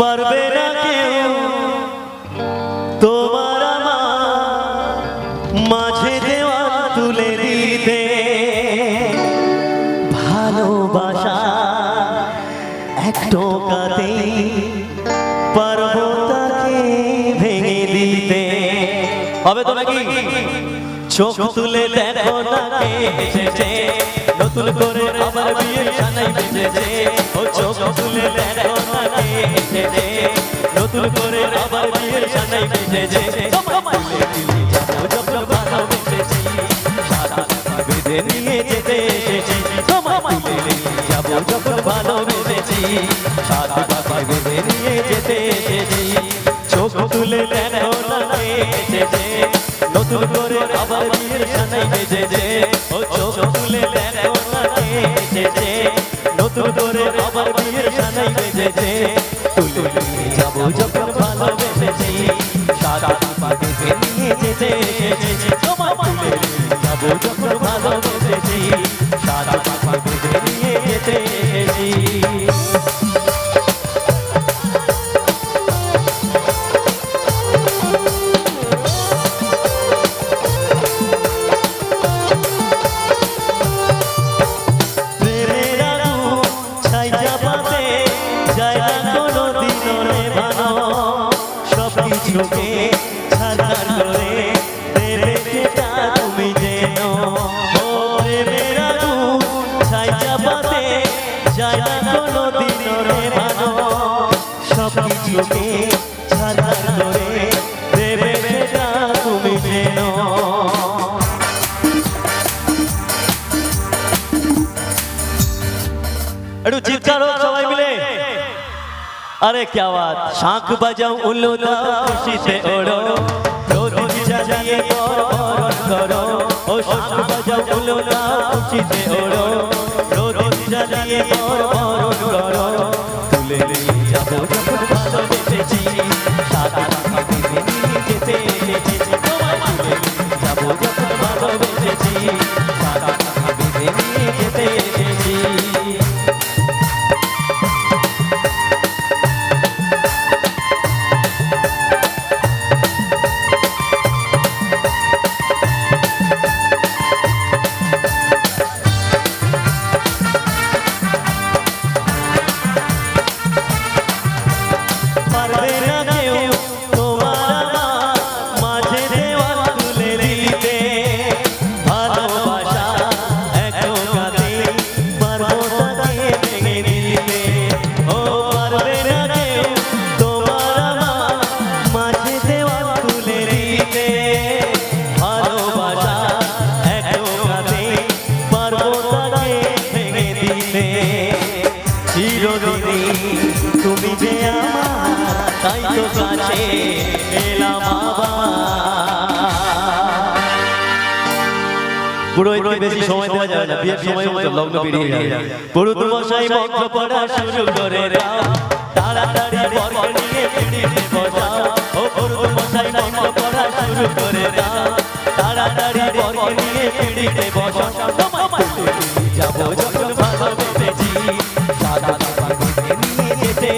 পারবে না কেউ। তোমার মাঝে দেওয়াল তুলে দিতে। ভালোবাসা এক টোকাতেই পারব তাকে ভেঙে দিতে। হবে তো নাকি? চোখ তুলে দেখো তাকে এসেছে। নতুন করে আবার বিয়ের সানাই বেজেছে করে আবার যখন ভালোবেসেছি সাদা বেঁধে নিয়ে যেতে এসেছি। যাব যখন ভালোবেসেছি সাদা বেঁধে নিয়ে যেতে এসেছি। চোখ তুলে নতুন করে আবার বিয়ের সানাই বেজেছে ও চোখ তুলে নতুন করে আবার বিয়ের সানাই বেজেছে এসেছি তোমায় তুলে যাব যখন ভালোবেসেছি সাদা বেঁধে নিয়ে যেতে ছাই চাপাতে যায় না কোনো দিনও নেভানো। সব কিছুকে ছাড়খাড় করে দেবে যেটা তুমি জেনো। একটু চিৎকার হোক সবাই মিলে আরে क्या बात শাঁখ বাজাও উল্লু দাও খুশিতে ওড়ো রোদ জ্বালিয়ে করো করো ও শাঁখ বাজাও রোদ জ্বালিয়ে করো করো তুলে নিয়ে যাব। যখন ভালোবেসেছি সাদা পারবে তাই তো কাছে এলাম পুরোহিতকে বেশি সময় দেওয়া যাবে না বিয়ের সময় মতো লগ্ন পেরিয়ে যাবে পুরোহিত মশাই মন্ত্র পড়া শুরু করে দাও। তাড়াতাড়ি বর্গ নিয়ে পিড়িতে বসাও। ও পুরোহিত মশাই মন্ত্র পড়া শুরু করে দাও। তাড়াতাড়ি বর্গ নিয়ে পিড়িতে বসাও। তোমায় যাব যখন ভালোবেসেছি। সাদা তোমাকে নিয়ে যেতে